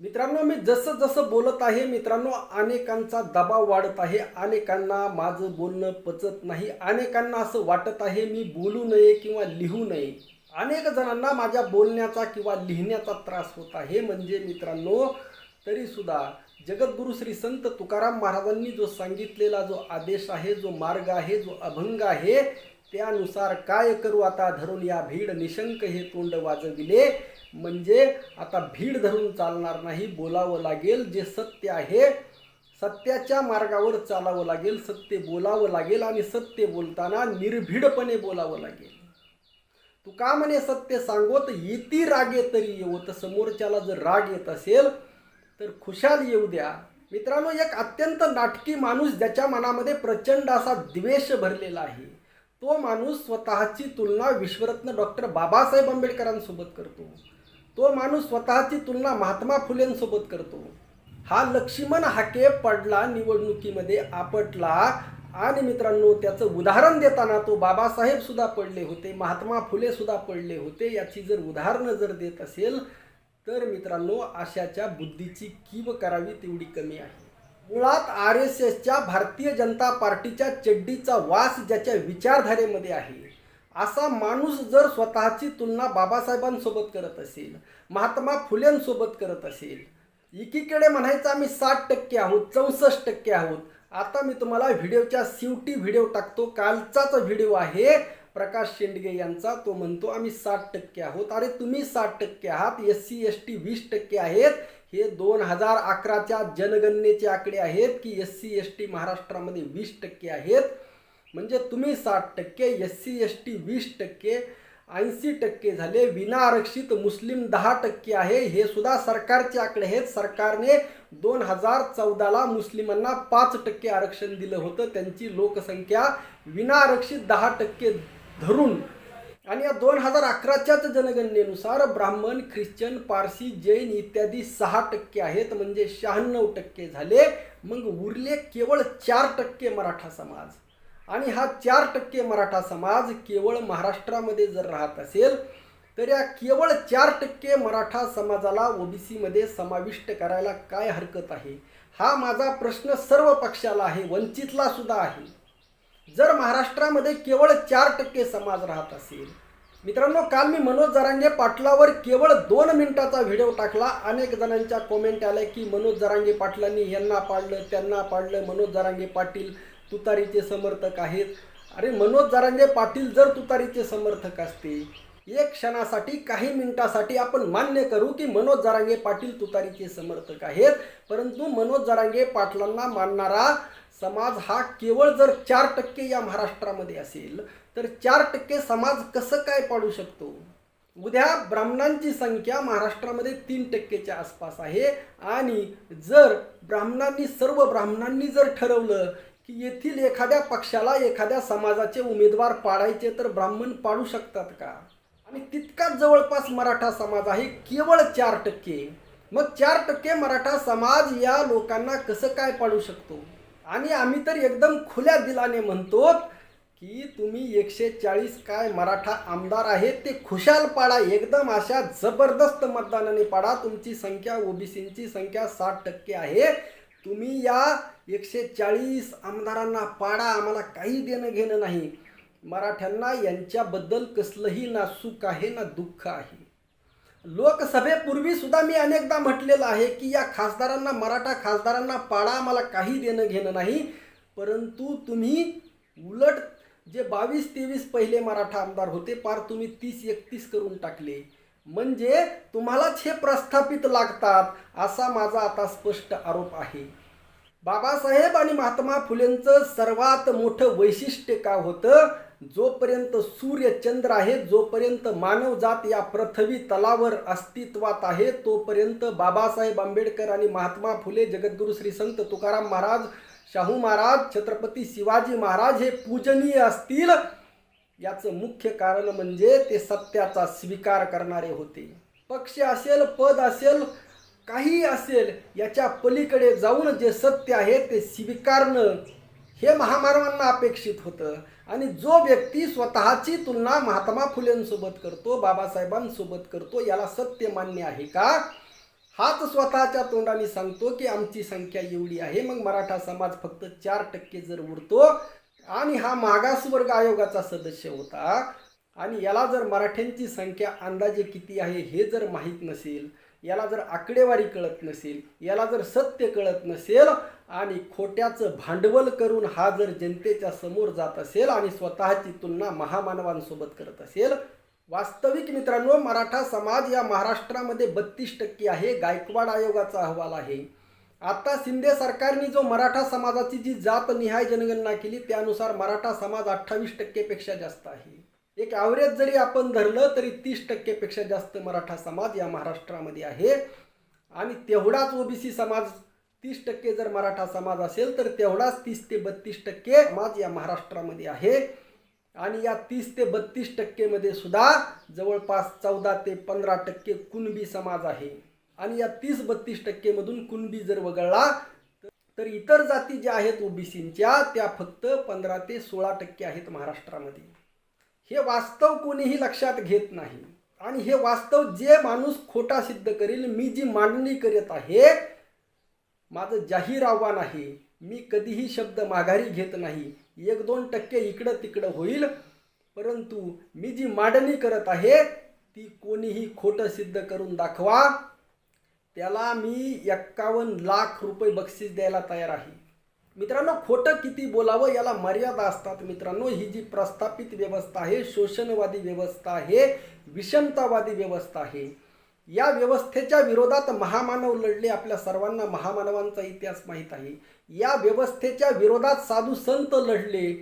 मित्रांनो मी जसं जसं बोलत आहे मित्रांनो अनेकांचा दबाव वाढत आहे. अनेकांना माझं बोलणं पचत नाही. अनेकांना असं वाटत आहे मी बोलू नये किंवा लिहू नये. अनेक जणांना माझ्या बोलण्याचा किंवा लिहिण्याचा त्रास होत आहे. म्हणजे मित्रांनो तरीसुद्धा जगद्गुरु श्री संत तुकाराम महाराजांनी जो सांगितलेला जो आदेश आहे जो मार्ग आहे जो अभंग आहे त्यानुसार काय करू आता धरून या भीड निशंक हे तोंड वाजविले? म्हणजे आता भीड धरून चालणार नाही बोलावं लागेल जे सत्य आहे. सत्याच्या मार्गावर चालावं लागेल सत्य बोलावं लागेल आणि सत्य बोलताना निर्भीडपणे बोलावं लागेल. तू का म्हणे सत्य सांगोत? येती रागे तरी येवत समोरच्याला जर राग येत असेल तर खुशाल येऊ द्या. मित्रांनो एक अत्यंत नाटकी माणूस ज्याच्या मनामध्ये प्रचंड असा द्वेष भरलेला आहे. तो माणूस स्वतःची तुलना विश्वरत्न डॉक्टर बाबासाहेब आंबेडकरांसोबत करतो. तो माणूस स्वतःची तुलना महात्मा फुलेंसोबत करतो. हा लक्ष्मण हाके पडला निवडणुकीमध्ये आपटला आणि मित्रांनो त्याचं उदाहरण देताना तो बाबासाहेब सुद्धा पडले होते महात्मा फुले सुद्धा पडले होते. याची जर उदाहरणं जर देत असेल तर मित्रांनो अशाच्या बुद्धीची कीव करावी तेवढी कमी आहे. मुळात आर एस एसच्या भारतीय जनता पार्टीच्या चड्डीचा वास ज्याच्या विचारधारेमध्ये आहे असा माणूस जर स्वतःची तुलना बाबासाहेबांसोबत करत असेल महात्मा फुलेंसोबत करत असेल एकीकडे म्हणायचं आम्ही साठ टक्के आहोत चौसष्ट टक्के आहोत आता मी तुम्हाला व्हिडिओच्या शेवटी व्हिडिओ टाकतो कालचाच व्हिडिओ आहे प्रकाश शेंडगे यांचा तो म्हणतो आम्ही साठ टक्के आहोत अरे तुम्ही साठ टक्के आहात एस सी एस टी वीस टक्के आहेत हे दोन हजार अकराच्या जनगणनेचे आकडे आहेत की एस सी एस टी महाराष्ट्रामध्ये वीस टक्के आहेत. म्हणजे तुम्ही साठ टक्के एस सी एस टी वीस टक्के ऐंशी टक्के झाले. विना आरक्षित मुस्लिम दहा टक्के आहे. हे सुद्धा सरकारचे आकडे आहेत. सरकारने दोन हजार चौदाला मुस्लिमांना पाच टक्के आरक्षण दिलं होतं. त्यांची लोकसंख्या विना आरक्षित दहा टक्के धरून आणि या दोन हजार अकराच्याच जनगणनेनुसार ब्राह्मण ख्रिश्चन पारसी जैन इत्यादी सहा टक्के आहेत म्हणजे शहाण्णव टक्के झाले. मग उरले केवळ चार टक्के मराठा समाज. आणि हा चार टक्के मराठा समाज केवळ महाराष्ट्रामध्ये जर राहत असेल तर या केवळ चार टक्के मराठा समाजाला ओबीसीमध्ये समाविष्ट करायला काय हरकत आहे? हा माझा प्रश्न सर्व पक्षाला आहे वंचितला सुद्धा आहे. जर महाराष्ट्रामध्ये केवळ चार टक्के समाज राहत असेल मित्रांनो काल मी मनोज जरांगे पाटलावर केवळ दोन मिनिटाचा व्हिडिओ टाकला. अनेक जणांच्या कॉमेंट आल्या की मनोज जरांगे पाटलांनी यांना पाडलं त्यांना पाडलं. मनोज जरांगे पाटील तुतारीचे समर्थक आहेत. अरे मनोज जरांगे पाटील जर तुतारीचे समर्थक असते एक क्षणासाठी काही मिनिटासाठी आपण मान्य करू की मनोज जरांगे पाटील तुतारीचे समर्थक आहेत. परंतु मनोज जरांगे पाटलांना मानणारा समाज हा केवळ जर चार टक्के या महाराष्ट्रामध्ये असेल तर चार टक्के समाज कसं काय पाडू शकतो? उद्या ब्राह्मणांची संख्या महाराष्ट्रामध्ये तीन टक्केच्या आसपास आहे. आणि जर ब्राह्मणांनी सर्व ब्राह्मणांनी जर ठरवलं की येथील एखाद्या पक्षाला एखाद्या समाजाचे उमेदवार पाडायचे तर ब्राह्मण पाडू शकतात का? आणि तितकाच जवळपास मराठा समाज आहे केवळ चार टक्के. मग चार टक्के मराठा समाज या लोकांना कसं काय पाडू शकतो? आणि आम्ही तर एकदम खुल्या दिलाने म्हणतो की तुम्ही एकशे चाळीस काय मराठा आमदार आहेत ते खुशाल पाडा एकदम अशा जबरदस्त मतदानाने पाडा. तुमची संख्या ओबीसींची संख्या साठ टक्के आहे. तुम्ही या एकशे चाळीस आमदारांना पाडा आम्हाला काही देणं घेणं नाही. मराठ्यांना यांच्याबद्दल कसलंही ना सुख आहे ना दुःख आहे. लोकसभेपूर्वी सुद्धा मी अनेकदा म्हटलेलं आहे की या खासदारांना मराठा खासदारांना पाडा मला काही देणं घेणं नाही परंतु तुम्ही उलट जे बावीस तेवीस पहिले मराठा आमदार होते पार तुम्ही तीस एकतीस करून टाकले. म्हणजे तुम्हालाच हे प्रस्थापित लागतात असा माझा आता स्पष्ट आरोप आहे. बाबासाहेब आणि महात्मा फुलेंचं सर्वात मोठं वैशिष्ट्य का होतं? जोपर्यंत सूर्य चंद्र आहे जोपर्यंत मानवजात या पृथ्वी तलावर अस्तित्वात आहे तोपर्यंत बाबासाहेब आंबेडकर आणि महात्मा फुले जगद्गुरु श्री संत तुकाराम महाराज शाहू महाराज छत्रपती शिवाजी महाराज हे पूजनीय असतील. याचं मुख्य कारण म्हणजे ते सत्याचा स्वीकार करणारे होते. पक्ष असेल पद असेल काही असेल याच्या पलीकडे जाऊन जे सत्य आहे ते स्वीकारणं हे महामानवांना अपेक्षित होतं. आणि जो व्यक्ती स्वतःची तुलना महात्मा फुलेंसोबत करतो बाबासाहेबांसोबत करतो याला सत्य मान्य आहे का? हाच स्वतःच्या तोंडाने सांगतो की आमची संख्या एवढी आहे मग मराठा समाज फक्त चार टक्के जर उरतो आणि हा मागासवर्ग आयोगाचा सदस्य होता आणि याला जर मराठ्यांची संख्या अंदाजे किती आहे हे जर माहीत नसेल याला जर आकडेवारी कळत नसेल याला जर सत्य कळत नसेल आणि खोट्याचं भांडवल करून हा जर जनतेच्या समोर जात असेल आणि स्वतःची तुलना महामानवांसोबत करत असेल वास्तविक मित्रांनो मराठा समाज या महाराष्ट्रामध्ये बत्तीस टक्के आहे गायकवाड आयोगाचा अहवाल आहे. आता शिंदे सरकारने जो मराठा समाजाची जी जात निहाय जनगणना केली त्यानुसार मराठा समाज अठ्ठावीस टक्केपेक्षा जास्त आहे. एक ॲव्हरेज जरी आपण धरलं तरी तीस टक्केपेक्षा जास्त मराठा समाज या महाराष्ट्रामध्ये आहे. आणि तेवढाच ओबीसी समाज तीस टक्के जर मराठा समाज असेल तर तेवढाच तीस ते बत्तीस टक्के समाज या महाराष्ट्रामध्ये आहे. आणि या तीस ते बत्तीस टक्केमध्ये सुद्धा जवळपास चौदा ते पंधरा टक्के कुणबी समाज आहे. आणि या तीस बत्तीस टक्केमधून कुणबी जर वगळला तर- इतर जाती ज्या आहेत ओबीसींच्या त्या फक्त पंधरा ते सोळा टक्के आहेत महाराष्ट्रामध्ये. हे वास्तव कोणीही लक्षात घेत नाही. आणि हे वास्तव जे माणूस खोटा सिद्ध करेल मी जी मांडणी करत आहे माझं जाहीर आव्हान आहे मी कधीही शब्द माघारी घेत नाही. एक दोन टक्के इकडं तिकडं होईल परंतु मी जी मांडणी करत आहे ती कोणीही खोटं सिद्ध करून दाखवा. त्याला मी एक्कावन्न लाख रुपये बक्षीस द्यायला तयार आहे. मित्रांनो खोटं किती बोलावं याला मर्यादा असतात. मित्रांनो ही जी प्रस्थापित व्यवस्था आहे शोषणवादी व्यवस्था आहे विषमतावादी व्यवस्था आहे या व्यवस्थेच्या विरोधात महामानव लढले आपल्या सर्वांना महामानवांचा इतिहास माहीत आहे. या व्यवस्थेच्या विरोधात साधू संत लढले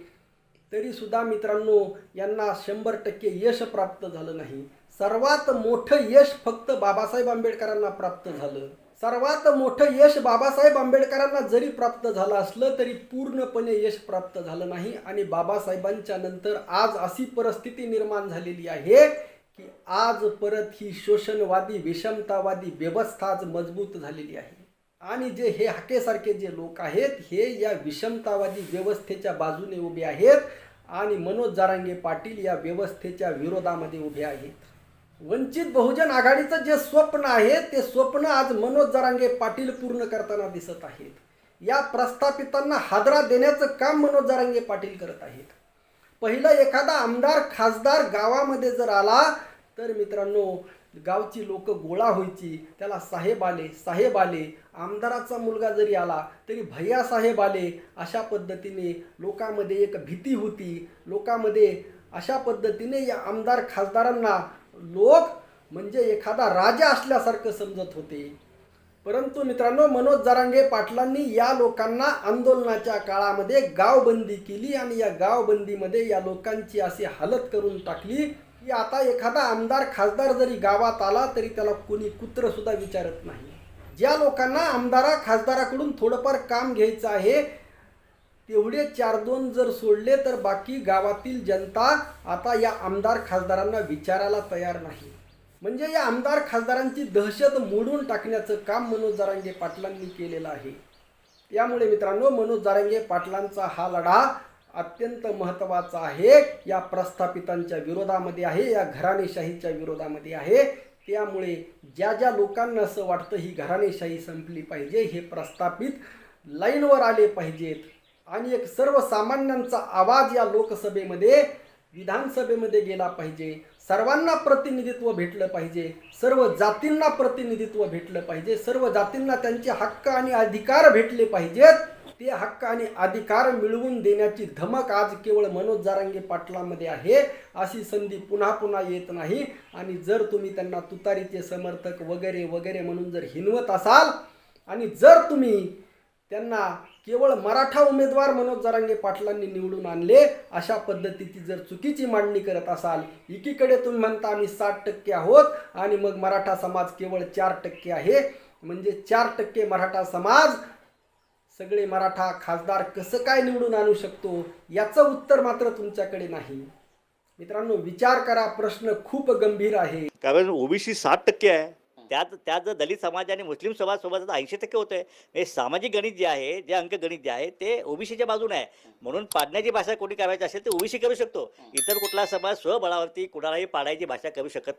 तरी सुद्धा मित्रांनो यांना शंभर टक्के यश प्राप्त झालं नाही. सर्वात मोठं यश फक्त बाबासाहेब आंबेडकरांना प्राप्त झालं. सर्वात मोठं यश बाबासाहेब आंबेडकरांना जरी प्राप्त झालं असलं तरी पूर्णपणे यश प्राप्त झालं नाही. आणि बाबासाहेबांच्या नंतर आज अशी परिस्थिती निर्माण झालेली आहे की आज परत ही शोषणवादी विषमतावादी व्यवस्था आज मजबूत झालेली आहे. आणि जे हे हाकेसारखे जे लोक आहेत हे या विषमतावादी व्यवस्थेच्या बाजूने उभे आहेत आणि मनोज जारांगे पाटील या व्यवस्थेच्या विरोधामध्ये उभे आहेत. वंचित बहुजन आघाडीचं जे स्वप्न आहे ते स्वप्न आज मनोज जरांगे पाटील पूर्ण करताना दिसत आहेत. या प्रस्थापितांना हादरा देण्याचं काम मनोज जरांगे पाटील करत आहेत. पहिलं एखादा आमदार खासदार गावामध्ये जर आला तर मित्रांनो गावची लोक गोळा व्हायची. त्याला साहेब आले साहेब आले. आमदाराचा मुलगा जरी आला तरी भैया साहेब आले. अशा पद्धतीने लोकांमध्ये एक भीती होती. लोकांमध्ये अशा पद्धतीने या आमदार खासदारांना लोक म्हणजे एखादा राजा असल्यासारखं समजत होते. परंतु मित्रांनो मनोज जरांगे पाटलांनी या लोकांना आंदोलनाच्या काळामध्ये गावबंदी केली आणि या गावबंदीमध्ये या लोकांची अशी हालत करून टाकली की आता एखादा आमदार खासदार जरी गावात आला तरी त्याला कोणी कुत्रसुद्धा विचारत नाही. ज्या लोकांना आमदारा खासदाराकडून थोडंफार काम घ्यायचं आहे तेवढे चार दोन जर सोडले तर बाकी गावातील जनता आता या आमदार खासदारांना विचारायला तयार नाही. म्हणजे या आमदार खासदारांची दहशत मोडून टाकण्याचं काम मनोज जारांगे पाटलांनी केलेलं आहे. त्यामुळे मित्रांनो मनोज जारांगे पाटलांचा हा लढा अत्यंत महत्त्वाचा आहे. या प्रस्थापितांच्या विरोधामध्ये आहे या घराणेशाहीच्या विरोधामध्ये आहे. त्यामुळे ज्या ज्या लोकांना असं वाटतं ही घराणेशाही संपली पाहिजे हे प्रस्थापित लाईनवर आले पाहिजेत. आणि एक सर्वसामान्यांचा आवाज या लोकसभेमध्ये विधानसभेमध्ये गेला पाहिजे. सर्वांना प्रतिनिधित्व भेटलं पाहिजे. सर्व जातींना प्रतिनिधित्व भेटलं पाहिजे. सर्व जातींना त्यांचे हक्क आणि अधिकार भेटले पाहिजेत. ते हक्क आणि अधिकार मिळवून देण्याची धमक आज केवळ मनोज जारांगे पाटलामध्ये आहे अशी संधी पुन्हा पुन्हा येत नाही. आणि जर तुम्ही त्यांना तुतारीचे समर्थक वगैरे वगैरे म्हणून जर हिनवत असाल आणि जर तुम्ही त्यांना केवळ मराठा उमेदवार मनोज जरांगे पाटलांनी निवडून आणले अशा पद्धतीची जर चुकीची मांडणी करत असाल एकीकडे तुम्ही म्हणता आम्ही साठ टक्के आहोत आणि मग मराठा समाज केवळ चार टक्के आहे. म्हणजे चार टक्के मराठा समाज सगळे मराठा खासदार कसं काय निवडून आणू शकतो याचं उत्तर मात्र तुमच्याकडे नाही. मित्रांनो विचार करा प्रश्न खूप गंभीर आहे. कारण ओबीसी साठ टक्के आहे. त्यात त्यात जर दलित समाज आणि मुस्लिम समाज सोबत ऐंशी टक्के होतं आहे हे सामाजिक गणित जे आहे जे अंक गणित जे आहे ते ओबीसीच्या बाजूने आहे. म्हणून पाडण्याची भाषा कोणी करायची असेल तर ओबीसी करू शकतो. इतर कुठला समाज स्वबळावरती कुणालाही पाडायची भाषा करू शकत